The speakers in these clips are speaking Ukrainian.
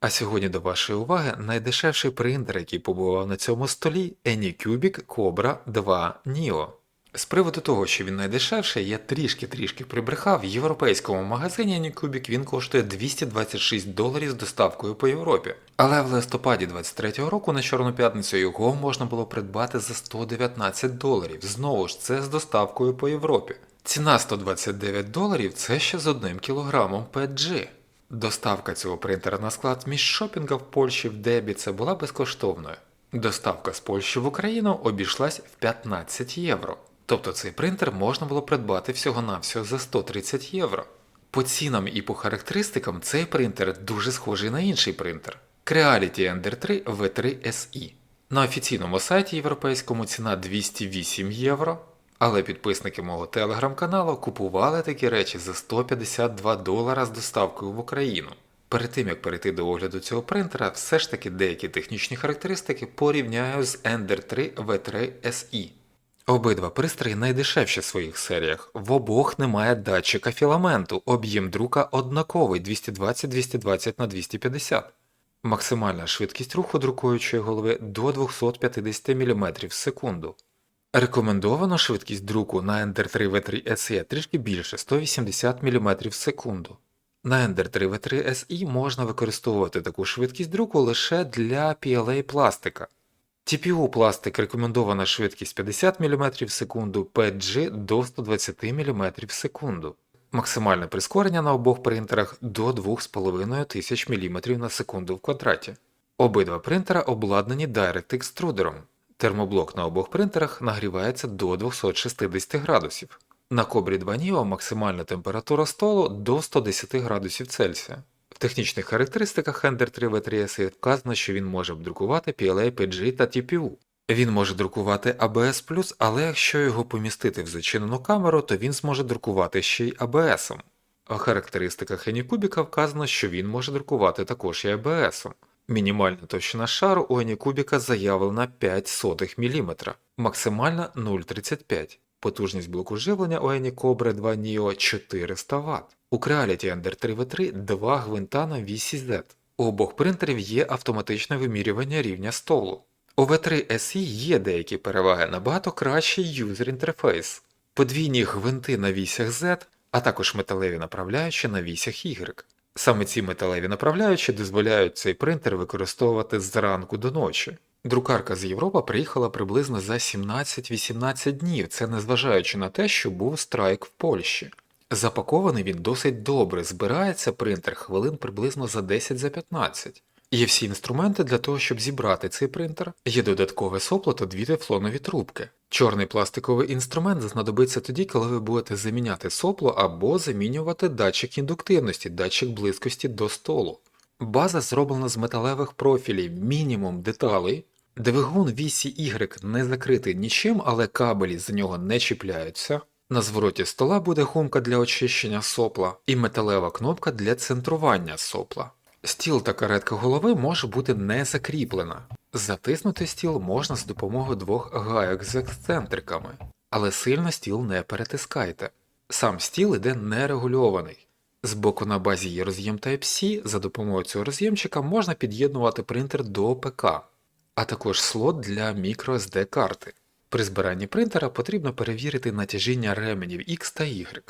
А сьогодні до вашої уваги найдешевший принтер, який побував на цьому столі Anycubic Cobra 2 Neo. З приводу того, що він найдешевший, я трішки-трішки прибрехав. В європейському магазині Anycubic він коштує 226 доларів з доставкою по Європі. Але в листопаді 23-го року на Чорну п'ятницю його можна було придбати за 119 доларів. Знову ж це з доставкою по Європі. Ціна 129 доларів це ще з одним кілограмом PG. Доставка цього принтера на склад між шопінга в Польщі в Дебі це була безкоштовною. Доставка з Польщі в Україну обійшлась в 15 євро. Тобто цей принтер можна було придбати всього-навсього за 130 євро. По цінам і по характеристикам цей принтер дуже схожий на інший принтер Creality Ender 3 V3 SE. На офіційному сайті європейському ціна 208 євро, але підписники мого телеграм-каналу купували такі речі за 152 долара з доставкою в Україну. Перед тим як перейти до огляду цього принтера, все ж таки деякі технічні характеристики порівняю з Ender 3 V3 SE. Обидва пристрої найдешевші в своїх серіях. В обох немає датчика філаменту, об'єм друка однаковий 220-220 на 250. Максимальна швидкість руху друкуючої голови до 250 мм в секунду. Рекомендована швидкість друку на Ender 3 V3 SE трішки більше 180 мм в секунду. На Ender 3 V3 SE можна використовувати таку швидкість друку лише для PLA пластика. TPU пластик рекомендована швидкість 50 мм в секунду, PG до 120 мм в секунду. Максимальне прискорення на обох принтерах до 2500 мм на секунду в квадраті. Обидва принтера обладнані Direct екструдером. Термоблок на обох принтерах нагрівається до 260 градусів. На Cobra 2 Neo максимальна температура столу до 110 градусів Цельсія. В технічних характеристиках Ender 3 v 3 SE вказано, що він може друкувати PLA, PG та TPU. Він може друкувати ABS+, але якщо його помістити в зачинену камеру, то він зможе друкувати ще й ABS. В характеристиках Anycubic вказано, що він може друкувати також і ABS. Мінімальна товщина шару у Anycubic заявлена 5 мм, максимальна 0,35 Потужність блоку живлення у Anycobra 2 Neo 400 Вт. У Creality Ender 3 V3 два гвинта на вісі Z. У обох принтерів є автоматичне вимірювання рівня столу. У V3 SE є деякі переваги, набагато кращий юзер інтерфейс, подвійні гвинти на вісях Z, а також металеві направляючі на вісях Y. Саме ці металеві направляючі дозволяють цей принтер використовувати зранку до ночі. Друкарка з Європи приїхала приблизно за 17-18 днів, це незважаючи на те, що був страйк в Польщі. Запакований він досить добре, збирається принтер хвилин приблизно за 10 за 15. Є всі інструменти для того, щоб зібрати цей принтер. Є додаткове сопло та дві тефлонові трубки. Чорний пластиковий інструмент знадобиться тоді, коли ви будете заміняти сопло або замінювати датчик індуктивності, датчик близькості до столу. База зроблена з металевих профілів, мінімум деталей. Двигун вісі Y не закритий нічим, але кабелі з нього не чіпляються. На звороті стола буде гумка для очищення сопла і металева кнопка для центрування сопла. Стіл та каретка голови може бути не закріплена. Затиснути стіл можна з допомогою двох гайок з ексцентриками, але сильно стіл не перетискайте. Сам стіл іде нерегульований. Збоку на базі є роз'єм Type-C, за допомогою цього роз'ємчика можна під'єднувати принтер до ПК, а також слот для microSD карти. При збиранні принтера потрібно перевірити натяжіння ременів X та Y.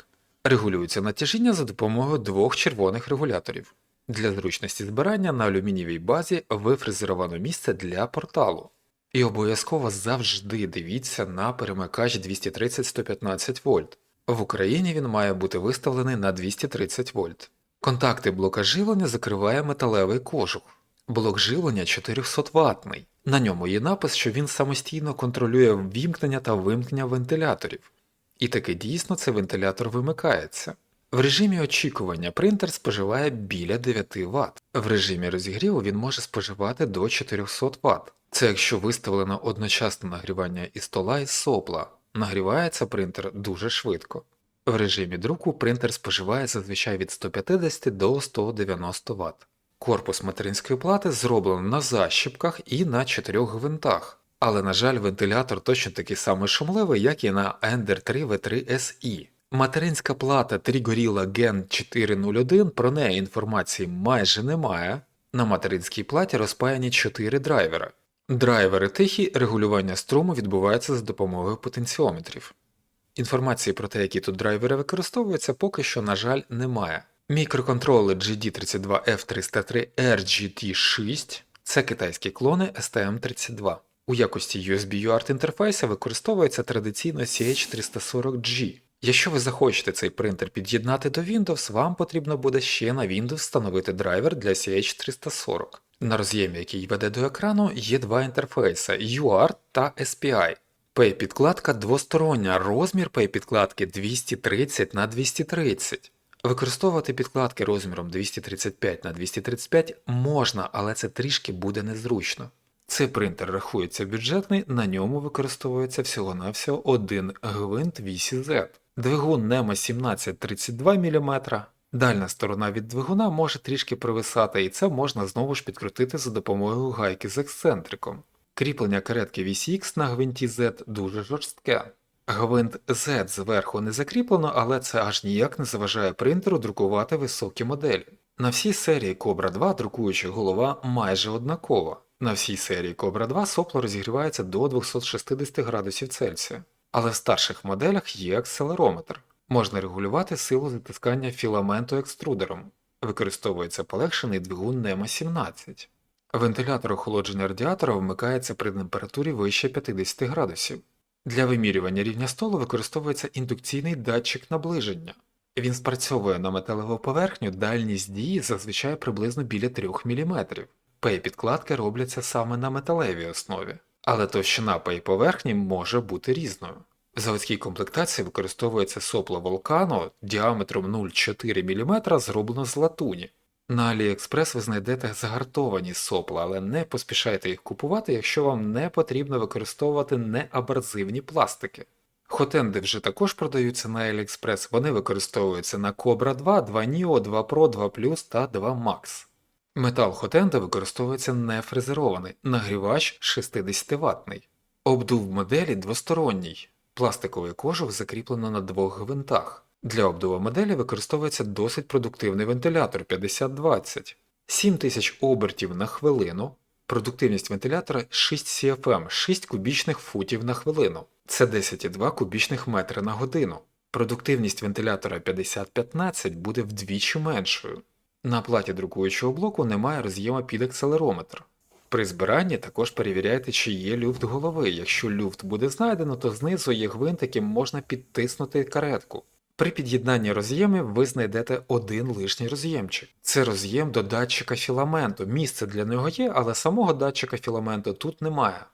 Регулюється натяжіння за допомогою двох червоних регуляторів. Для зручності збирання на алюмінієвій базі вифрезеровано місце для порталу. І обов'язково завжди дивіться на перемикач 230-115 вольт. В Україні він має бути виставлений на 230 вольт. Контакти блока живлення закриває металевий кожух. Блок живлення 400 ватний. На ньому є напис, що він самостійно контролює ввімкнення та вимкнення вентиляторів. І таки дійсно цей вентилятор вимикається. В режимі очікування принтер споживає біля 9 Вт. В режимі розігріву він може споживати до 400 Вт. Це якщо виставлено одночасне нагрівання і стола і сопла. Нагрівається принтер дуже швидко. В режимі друку принтер споживає зазвичай від 150 до 190 Вт. Корпус материнської плати зроблено на защіпках і на чотирьох гвинтах, але, на жаль, вентилятор точно такий самий шумливий, як і на Ender 3 V3 SE. Материнська плата Trigorilla Gen 401, про неї інформації майже немає. На материнській платі розпаяні 4 драйвера. Драйвери тихі, регулювання струму відбувається за допомогою потенціометрів. Інформації про те, які тут драйвери використовуються, поки що, на жаль, немає. Мікроконтролер GD32F303 RGT6 це китайські клони STM32. У якості USB UART інтерфейса використовується традиційно CH340G. Якщо ви захочете цей принтер під'єднати до Windows, вам потрібно буде ще на Windows встановити драйвер для CH340. На роз'ємі, який веде до екрану, є два інтерфейси UART та SPI. P-підкладка двостороння, розмір P-підкладки 230 на 230. Використовувати підкладки розміром 235 на 235 можна, але це трішки буде незручно. Цей принтер рахується бюджетний, на ньому використовується всього-навсього один гвинт вісі Z. Двигун NEMA 1732 мм. Дальня сторона від двигуна може трішки провисати, і це можна знову ж підкрутити за допомогою гайки з ексцентриком. Кріплення каретки VCX на гвинті Z дуже жорстке. Гвинт Z зверху не закріплено, але це аж ніяк не заважає принтеру друкувати високі моделі. На всій серії Cobra 2 друкуюча голова майже однакова. На всій серії Cobra 2 сопло розігрівається до 260 градусів Цельсія. Але в старших моделях є акселерометр. Можна регулювати силу затискання філаменту екструдером. Використовується полегшений двигун NEMA 17. Вентилятор охолодження радіатора вмикається при температурі вище 50 градусів. Для вимірювання рівня столу використовується індукційний датчик наближення. Він спрацьовує на металеву поверхню, дальність дії зазвичай приблизно біля 3 мм. Пей-підкладки робляться саме на металевій основі, але товщина пей-поверхні може бути різною. В заводській комплектації використовується сопло Volcano діаметром 0,4 мм зроблено з латуні. На AliExpress ви знайдете загартовані сопла, але не поспішайте їх купувати, якщо вам не потрібно використовувати неабразивні пластики. Хотенди вже також продаються на AliExpress, вони використовуються на Cobra 2, 2 Neo, 2 Pro, 2 Plus та 2 Max. Метал Хотенда використовується нефрезерований, нагрівач 60 ватний. Обдув моделі двосторонній. Пластиковий кожух закріплено на двох гвинтах. Для обдува моделі використовується досить продуктивний вентилятор 5020. 7000 обертів на хвилину. Продуктивність вентилятора 6 CFM 6 кубічних футів на хвилину. Це 10,2 кубічних метри на годину. Продуктивність вентилятора 5015 буде вдвічі меншою. На платі друкуючого блоку немає роз'єма під акселерометр. При збиранні також перевіряйте, чи є люфт голови. Якщо люфт буде знайдено, то знизу є гвинт, яким можна підтиснути каретку. При під'єднанні роз'ємів ви знайдете один лишній роз'ємчик. Це роз'єм до датчика філаменту. Місце для нього є, але самого датчика філаменту тут немає.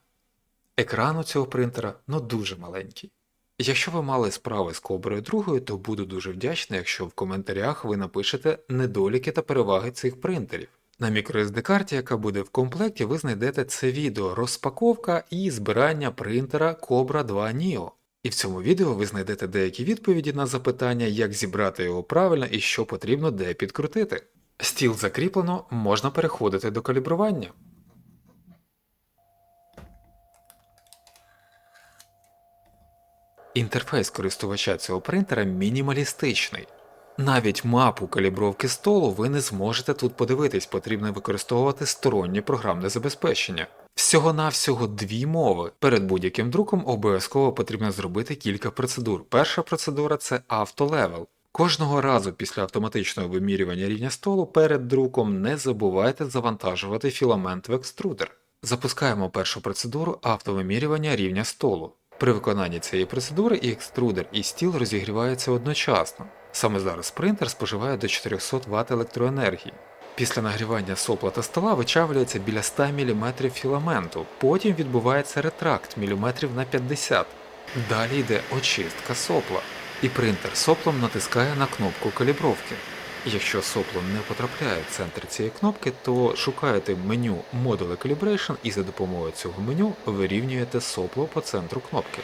Екран у цього принтера ну дуже маленький. Якщо ви мали справи з коброю другою, то буду дуже вдячний, якщо в коментарях ви напишете недоліки та переваги цих принтерів. На microSD карті, яка буде в комплекті, ви знайдете це відео розпаковка і збирання принтера Cobra 2 Neo. І в цьому відео ви знайдете деякі відповіді на запитання, як зібрати його правильно і що потрібно де підкрутити. Стіл закріплено, можна переходити до калібрування. Інтерфейс користувача цього принтера мінімалістичний. Навіть мапу калібровки столу ви не зможете тут подивитись, потрібно використовувати стороннє програмне забезпечення. Всього-навсього дві мови. Перед будь-яким друком обов'язково потрібно зробити кілька процедур. Перша процедура це автолевел. Кожного разу після автоматичного вимірювання рівня столу перед друком не забувайте завантажувати філамент в екструдер. Запускаємо першу процедуру автовимірювання рівня столу. При виконанні цієї процедури і екструдер, і стіл розігріваються одночасно. Саме зараз принтер споживає до 400 Вт електроенергії. Після нагрівання сопла та стола вичавлюється біля 100 мм філаменту, потім відбувається ретракт мм на 50 Далі йде очистка сопла, і принтер соплом натискає на кнопку калібровки. Якщо сопло не потрапляє в центр цієї кнопки, то шукаєте меню Module Calibration і за допомогою цього меню вирівнюєте сопло по центру кнопки.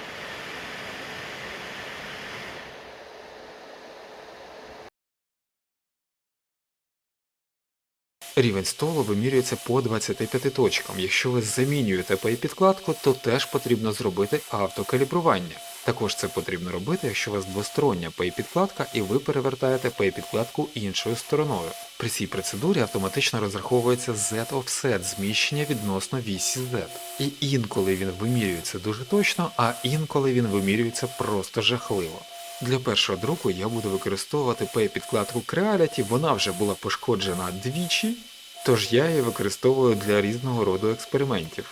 Рівень столу вимірюється по 25 точкам. Якщо ви замінюєте підкладку, то теж потрібно зробити автокалібрування. Також це потрібно робити, якщо у вас двостороння Pay-підкладка і ви перевертаєте Pay-підкладку іншою стороною. При цій процедурі автоматично розраховується Z-offset зміщення відносно вісі Z. І інколи він вимірюється дуже точно, а інколи він вимірюється просто жахливо. Для першого друку я буду використовувати Pay-підкладку Creality, вона вже була пошкоджена двічі, тож я її використовую для різного роду експериментів.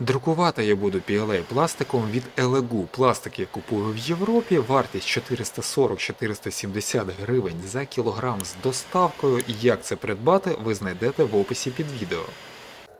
Друкувати я буду PLA пластиком від Елегу. Пластик я купую в Європі, вартість 440-470 гривень за кілограм з доставкою. Як це придбати, ви знайдете в описі під відео.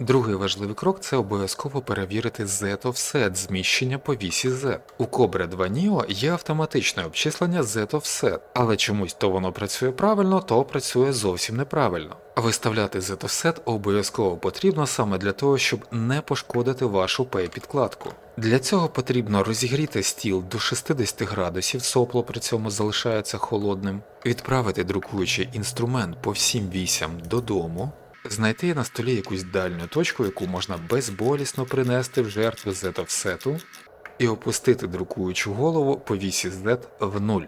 Другий важливий крок це обов'язково перевірити Z-offset зміщення по вісі Z. У Cobra 2 Neo є автоматичне обчислення Z-offset, але чомусь то воно працює правильно, то працює зовсім неправильно. Виставляти Z-offset обов'язково потрібно саме для того, щоб не пошкодити вашу Pay-підкладку. Для цього потрібно розігріти стіл до 60 градусів, сопло при цьому залишається холодним, відправити друкуючий інструмент по всім вісям додому, знайти на столі якусь дальню точку, яку можна безболісно принести в жертву Z-offset, і опустити друкуючу голову по вісі Z в нуль.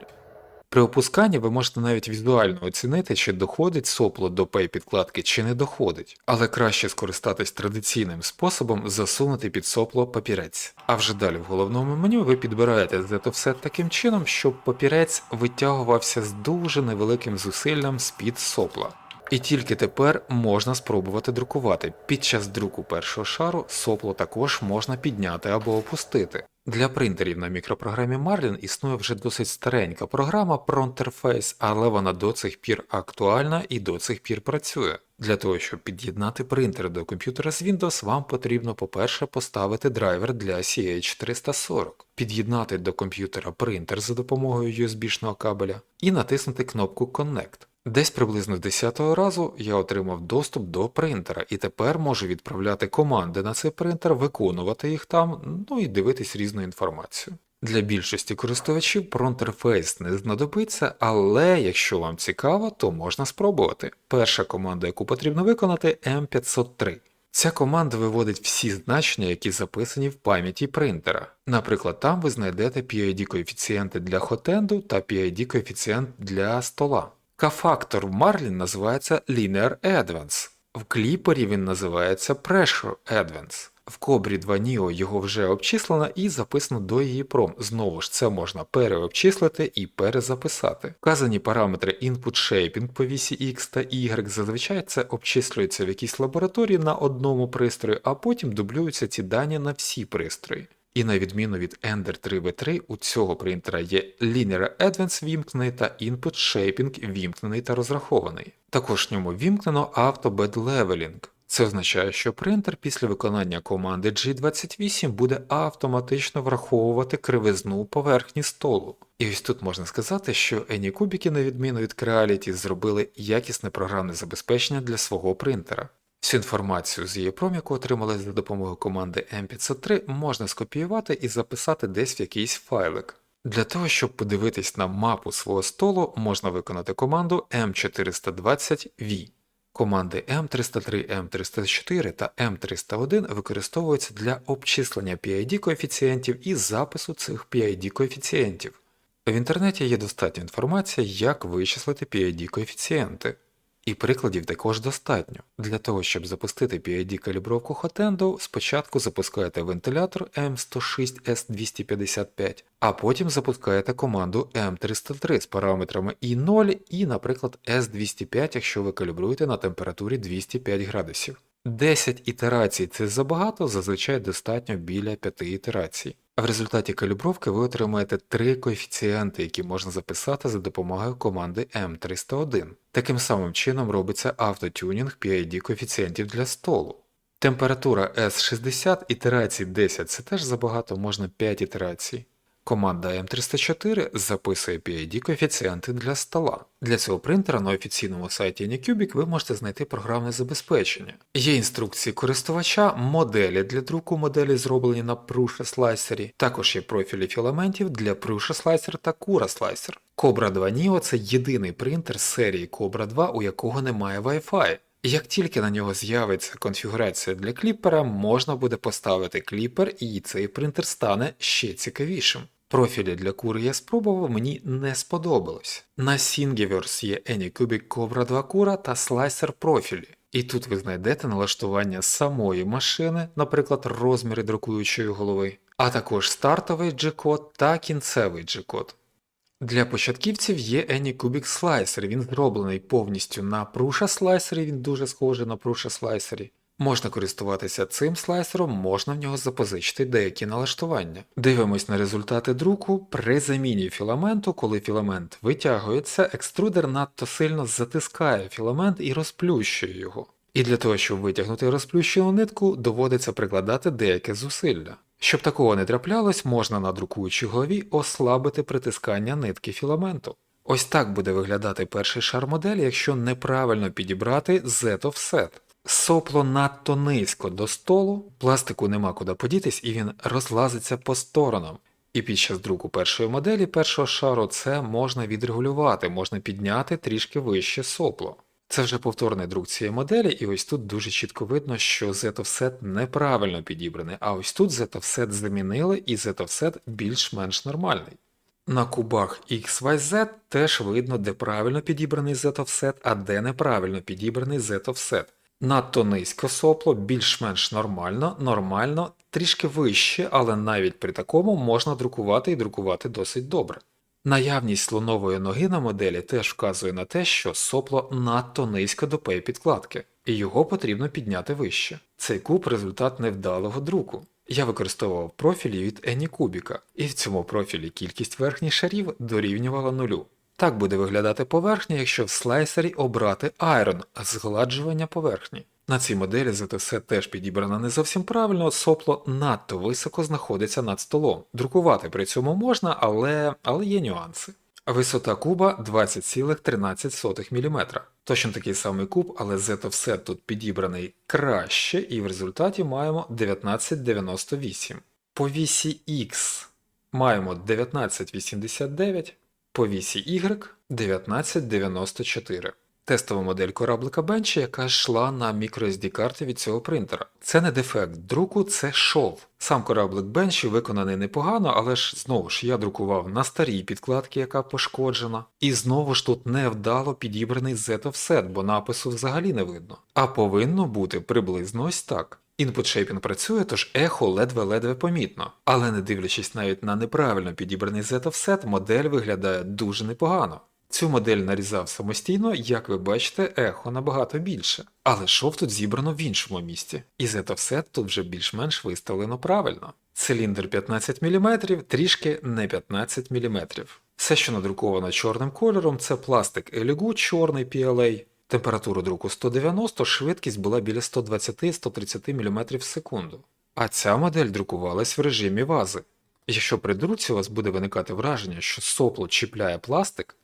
При опусканні ви можете навіть візуально оцінити, чи доходить сопло до пей-підкладки, чи не доходить, але краще скористатись традиційним способом засунути під сопло папірець. А вже далі в головному меню ви підбираєте Z-offset таким чином, щоб папірець витягувався з дуже невеликим зусиллям з-під сопла. І тільки тепер можна спробувати друкувати. Під час друку першого шару сопло також можна підняти або опустити. Для принтерів на мікропрограмі Marlin існує вже досить старенька програма Pronterface, але вона до цих пір актуальна і до цих пір працює. Для того, щоб під'єднати принтер до комп'ютера з Windows, вам потрібно, по-перше, поставити драйвер для CH340, під'єднати до комп'ютера принтер за допомогою USB-шного кабеля і натиснути кнопку Connect. Десь приблизно 10-го разу я отримав доступ до принтера і тепер можу відправляти команди на цей принтер, виконувати їх там, ну і дивитись різну інформацію. Для більшості користувачів Pronterface не знадобиться, але якщо вам цікаво, то можна спробувати. Перша команда, яку потрібно виконати, M503. Ця команда виводить всі значення, які записані в пам'яті принтера. Наприклад, там ви знайдете PID коефіцієнти для хотенду та PID коефіцієнт для стола. К-фактор в Marlin називається Linear Advance, в кліпері він називається Pressure Advance. В Кобрі 2 Neo його вже обчислено і записано до її пром. Знову ж це можна переобчислити і перезаписати. Вказані параметри Input Shaping по вісі X та Y зазвичай це обчислюється в якійсь лабораторії на одному пристрої, а потім дублюються ці дані на всі пристрої. І на відміну від Ender 3V3, у цього принтера є Linear Advance вімкнений та Input Shaping вімкнений та розрахований. Також в ньому вімкнено Auto Bed Leveling. Це означає, що принтер після виконання команди G28 буде автоматично враховувати кривизну поверхні столу. І ось тут можна сказати, що Anycubic, на відміну від Creality, зробили якісне програмне забезпечення для свого принтера. Всю інформацію з її пром, яку отримали за допомогою команди M503, можна скопіювати і записати десь в якийсь файлик. Для того, щоб подивитись на мапу свого столу, можна виконати команду M420V. Команди M303, M304 та M301 використовуються для обчислення PID коефіцієнтів і запису цих PID коефіцієнтів. В інтернеті є достатньо інформації, як вичислити PID коефіцієнти. І прикладів також достатньо. Для того, щоб запустити PID калібровку Hotendo, спочатку запускаєте вентилятор M106S255, а потім запускаєте команду M303 з параметрами I0 і, наприклад, S205, якщо ви калібруєте на температурі 205 градусів. 10 ітерацій це забагато, зазвичай достатньо біля 5 ітерацій. В результаті калібровки ви отримаєте три коефіцієнти, які можна записати за допомогою команди M301. Таким самим чином робиться автотюнінг PID коефіцієнтів для столу. Температура S60 ітерацій 10 це теж забагато, можна 5 ітерацій. Команда M304 записує PID коефіцієнти для стола. Для цього принтера на офіційному сайті Anycubic ви можете знайти програмне забезпечення. Є інструкції користувача, моделі для друку, моделі зроблені на Prusa слайсері, також є профілі філаментів для Prusa слайсер та Cura слайсер. Cobra 2 Neo це єдиний принтер серії Cobra 2, у якого немає Wi-Fi. Як тільки на нього з'явиться конфігурація для кліпера, можна буде поставити кліпер і цей принтер стане ще цікавішим. Профілі для кури я спробував, мені не сподобалось. На Thingiverse є Anycubic Cobra 2 кура та слайсер профілі. І тут ви знайдете налаштування самої машини, наприклад, розміри друкуючої голови, а також стартовий G-код та кінцевий G-код. Для початківців є Anycubic Slicer, він зроблений повністю на Prusa слайсері, він дуже схожий на Prusa слайсері. Можна користуватися цим слайсером, можна в нього запозичити деякі налаштування. Дивимось на результати друку. При заміні філаменту, коли філамент витягується, екструдер надто сильно затискає філамент і розплющує його. І для того, щоб витягнути розплющену нитку, доводиться прикладати деяке зусилля. Щоб такого не траплялось, можна на друкуючій голові ослабити притискання нитки філаменту. Ось так буде виглядати перший шар моделі, якщо неправильно підібрати Z-offset. Сопло надто низько до столу, пластику нема куди подітись і він розлазиться по сторонам. І під час друку першої моделі першого шару це можна відрегулювати, можна підняти трішки вище сопло. Це вже повторний друк цієї моделі, і ось тут дуже чітко видно, що Z-offset неправильно підібраний, а ось тут Z-offset замінили і Z-offset більш-менш нормальний. На кубах XYZ теж видно, де правильно підібраний Z-offset, а де неправильно підібраний Z-offset. Надто низько сопло, більш-менш нормально, нормально, трішки вище, але навіть при такому можна друкувати і друкувати досить добре. Наявність слонової ноги на моделі теж вказує на те, що сопло надто низько до пей підкладки, і його потрібно підняти вище. Цей куб результат невдалого друку. Я використовував профілі від Anycubic, і в цьому профілі кількість верхніх шарів дорівнювала нулю. Так буде виглядати поверхня, якщо в слайсері обрати Iron згладжування поверхні. На цій моделі ZFC теж підібрано не зовсім правильно, сопло надто високо знаходиться над столом. Друкувати при цьому можна, але, але є нюанси. Висота куба 20,13 мм. Точно такий самий куб, але Z-offset тут підібраний краще, і в результаті маємо 1998. По вісі X маємо 1989, по вісі Y 1994. Тестова модель кораблика Бенча, яка йшла на microSD карти від цього принтера. Це не дефект друку, це шов. Сам кораблик Бенчі виконаний непогано, але ж знову ж я друкував на старій підкладці, яка пошкоджена. І знову ж тут невдало підібраний Z-offset, бо напису взагалі не видно. А повинно бути приблизно ось так. Shaping працює, тож ехо ледве-ледве помітно. Але не дивлячись навіть на неправильно підібраний Z-offset, модель виглядає дуже непогано. Цю модель нарізав самостійно, як ви бачите, ехо набагато більше. Але шов тут зібрано в іншому місці. І Z-offset тут вже більш-менш виставлено правильно. Циліндр 15 мм, трішки не 15 мм. Все, що надруковано чорним кольором, це пластик Elegoo чорний PLA. Температуру друку 190, швидкість була біля 120-130 мм в секунду. А ця модель друкувалась в режимі вази. Якщо при друці у вас буде виникати враження, що сопло чіпляє пластик,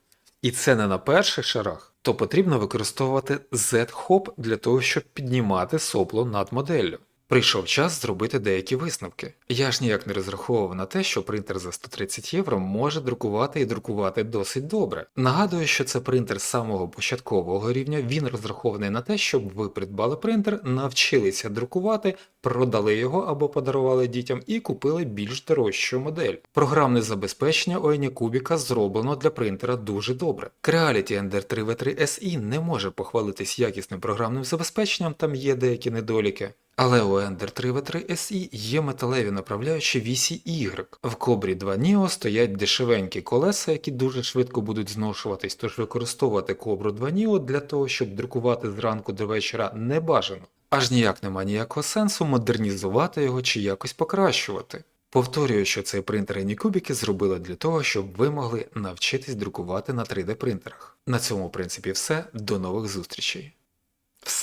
і це не на перших шарах, то потрібно використовувати Z-хоп для того, щоб піднімати сопло над моделлю. Прийшов час зробити деякі висновки. Я ж ніяк не розраховував на те, що принтер за 130 євро може друкувати і друкувати досить добре. Нагадую, що це принтер самого початкового рівня, він розрахований на те, щоб ви придбали принтер, навчилися друкувати, продали його або подарували дітям і купили більш дорожчу модель. Програмне забезпечення Anycubic зроблено для принтера дуже добре. Creality Ender 3V3 SE не може похвалитись якісним програмним забезпеченням, там є деякі недоліки. Але у Ender 3V3 SE є металеві направляючі вісі Y. В Кобрі 2 Neo стоять дешевенькі колеса, які дуже швидко будуть зношуватись, тож використовувати Кобру 2 Neo для того, щоб друкувати зранку до вечора не бажано. Аж ніяк нема ніякого сенсу модернізувати його чи якось покращувати. Повторюю, що цей принтер Anycubic зробили для того, щоб ви могли навчитись друкувати на 3D принтерах. На цьому в принципі все. До нових зустрічей.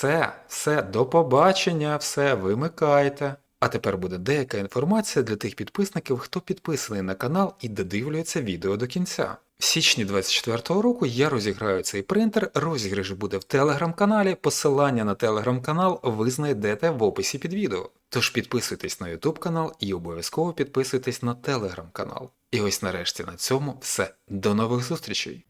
Все, все, до побачення, все, вимикайте. А тепер буде деяка інформація для тих підписників, хто підписаний на канал і додивлюється відео до кінця. В січні 24-го року я розіграю цей принтер, розіграш буде в телеграм-каналі, посилання на телеграм-канал ви знайдете в описі під відео. Тож підписуйтесь на YouTube канал і обов'язково підписуйтесь на телеграм канал. І ось нарешті на цьому все. До нових зустрічей!